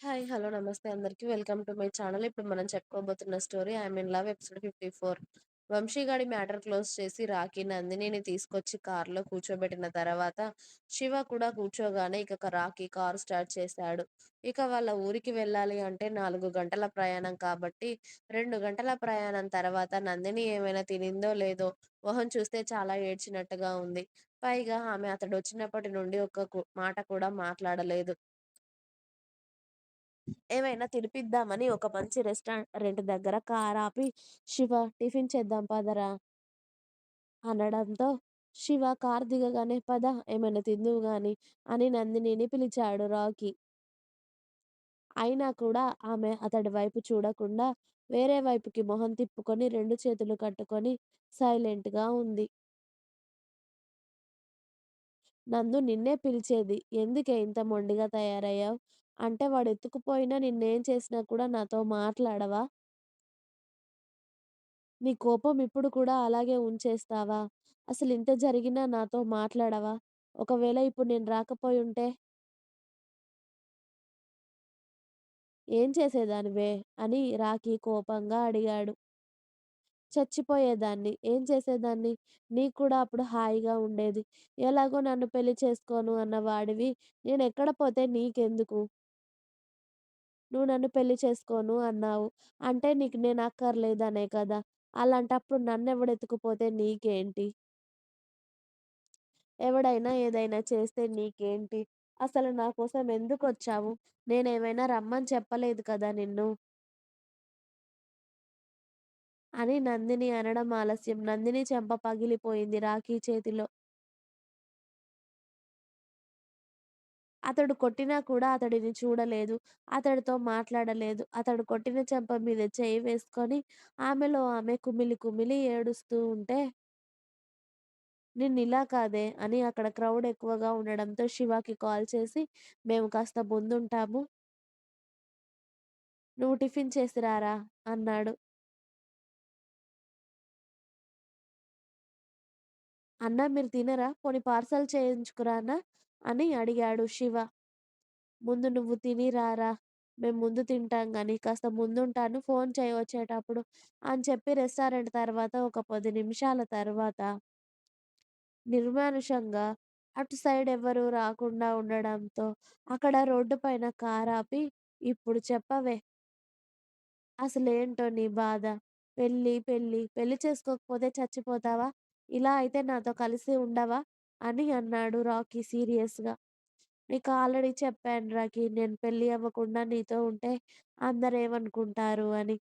Hi. Hello. నమస్తే అందరికి. Welcome to my channel. ఇప్పుడు మనం చెప్పుకోబోతున్న story I mean love' episode fifty four వంశీగాడి matter close చేసి రాఖీ నందినిని తీసుకొచ్చి కారులో కూర్చోబెట్టిన తర్వాత శివ కూడా కూర్చోగానే ఇక రాఖీ కారు స్టార్ట్ చేశాడు. ఇక వాళ్ళ ఊరికి వెళ్ళాలి అంటే నాలుగు గంటల ప్రయాణం కాబట్టి రెండు గంటల ప్రయాణం తర్వాత నందిని ఏమైనా తినిందో లేదో మొహం చూస్తే చాలా ఏడ్చినట్టుగా ఉంది. పైగా ఆమె అతడు వచ్చినప్పటి నుండి ఒక్క మాట కూడా మాట్లాడలేదు. ఏమైనా తినిపిద్దామని ఒక మంచి రెస్టారెంట్ దగ్గర కార్ ఆపి శివ టిఫిన్ చేద్దాం పదరా! అనడంతో శివ కార్ దిగగానే పద ఏమైనా తిందువు గాని అని నందినిని పిలిచాడు రాకీ. అయినా కూడా ఆమె అతడి వైపు చూడకుండా వేరే వైపుకి మొహం తిప్పుకొని రెండు చేతులు కట్టుకొని సైలెంట్గా ఉంది. నందు నిన్నే పిలిచేది. ఎందుకే ఇంత మొండిగా తయారయ్యావు అంటే వాడు ఎత్తుకుపోయినా నిన్నేం చేసినా కూడా నాతో మాట్లాడవా? నీ కోపం ఇప్పుడు కూడా అలాగే ఉంచేస్తావా? అసలింత జరిగినా నాతో మాట్లాడవా? ఒకవేళ ఇప్పుడు నేను రాకపోయుంటే? ఏం చేసేదానివే? అని రాకీ కోపంగా అడిగాడు. చచ్చిపోయేదాన్ని. ఏం చేసేదాన్ని? నీకు కూడా అప్పుడు హాయిగా ఉండేది. ఎలాగో నన్ను పెళ్ళి చేసుకోను అన్న వాడివి నేను నేనెక్కడ పోతే నీకెందుకు? నువ్వు నన్ను పెళ్ళి చేసుకోను అన్నావు. అంటే నీకు నేను అక్కర్లేదనే కదా! అలాంటప్పుడు నన్నెవడెత్తుకుపోతే నీకేంటి? ఎవడైనా ఏదైనా చేస్తే నీకేంటి? అసలు నా కోసం ఎందుకొచ్చావు? నేనేమైనా రమ్మని చెప్పలేదు కదా నిన్ను? అని నందిని అనడం ఆలస్యం. నందిని చెంప పగిలిపోయింది రాఖీ చేతిలో. అతడు కొట్టినా కూడా అతడిని చూడలేదు. అతడితో మాట్లాడలేదు. అతడు కొట్టిన చెంప మీద చేయి వేసుకొని ఆమెలో ఆమె కుమిలి కుమిలి ఏడుస్తూ ఉంటే నిన్నిలా కాదే అని అక్కడ క్రౌడ్ ఎక్కువగా ఉండడంతో శివకి కాల్ చేసి మేము కాస్త ముందుంటాము. నువ్వు టిఫిన్ చేసి రారా అన్నాడు. అన్నా మీరు తినరా? పోనీ పార్సల్ చేయించుకురానా? అని అడిగాడు శివ. ముందు నువ్వు తిని రారా! మేం ముందు తింటాం గానీ కాస్త ముందుంటాను ఫోన్ చెయ్ వచ్చేటప్పుడు అని చెప్పి రెస్టారెంట్ తర్వాత ఒక పది నిమిషాల తర్వాత నిర్మానుషంగా అటు సైడ్ ఎవ్వరూ రాకుండా ఉండడంతో అక్కడ రోడ్డుపైన కారాపి ఇప్పుడు చెప్పవే! అసలేంటో నీ బాధ? పెళ్ళి పెళ్ళి పెళ్ళి చేసుకోకపోతే చచ్చిపోతావా? ఇలా అయితే నాతో కలిసి ఉండవా? అని అన్నాడు రాకీ సీరియస్గా నీకు ఆల్రెడీ చెప్పాను రాకీ నేను పెళ్ళి అవ్వకుండా నీతో ఉంటే అందరేమనుకుంటారు అని.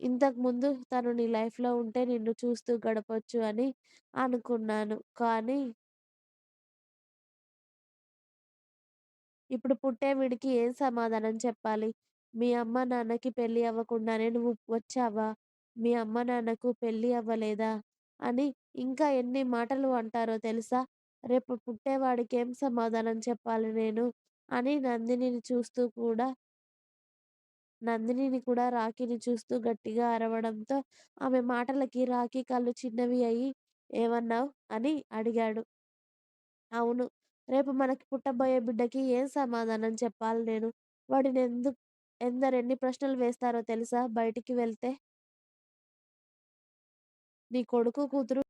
ఇంతకుముందు తను నీ లైఫ్లో ఉంటే నిన్ను చూస్తూ గడపొచ్చు అని అనుకున్నాను. కానీ ఇప్పుడు పుట్టే వీడికి ఏం సమాధానం చెప్పాలి? మీ అమ్మా నాన్నకి పెళ్ళి అవ్వకుండానే నువ్వు వచ్చావా? మీ అమ్మ నాన్నకు పెళ్ళి అవ్వలేదా? అని ఇంకా ఎన్ని మాటలు అంటారో తెలుసా? రేపు పుట్టేవాడికేం సమాధానం చెప్పాలి నేను? అని నందినిని చూస్తూ కూడా నందినిని కూడా రాకీని చూస్తూ గట్టిగా అరవడంతో ఆమె మాటలకి రాకీ కళ్ళు చిన్నవి అయి ఏమన్నావ్? అని అడిగాడు. అవును. రేపు మనకి పుట్టబోయే బిడ్డకి ఏం సమాధానం చెప్పాలి నేను? వాడినెందు ఎందరెన్ని ప్రశ్నలు వేస్తారో తెలుసా బయటికి వెళ్తే? నీ కొడుకు కూతురు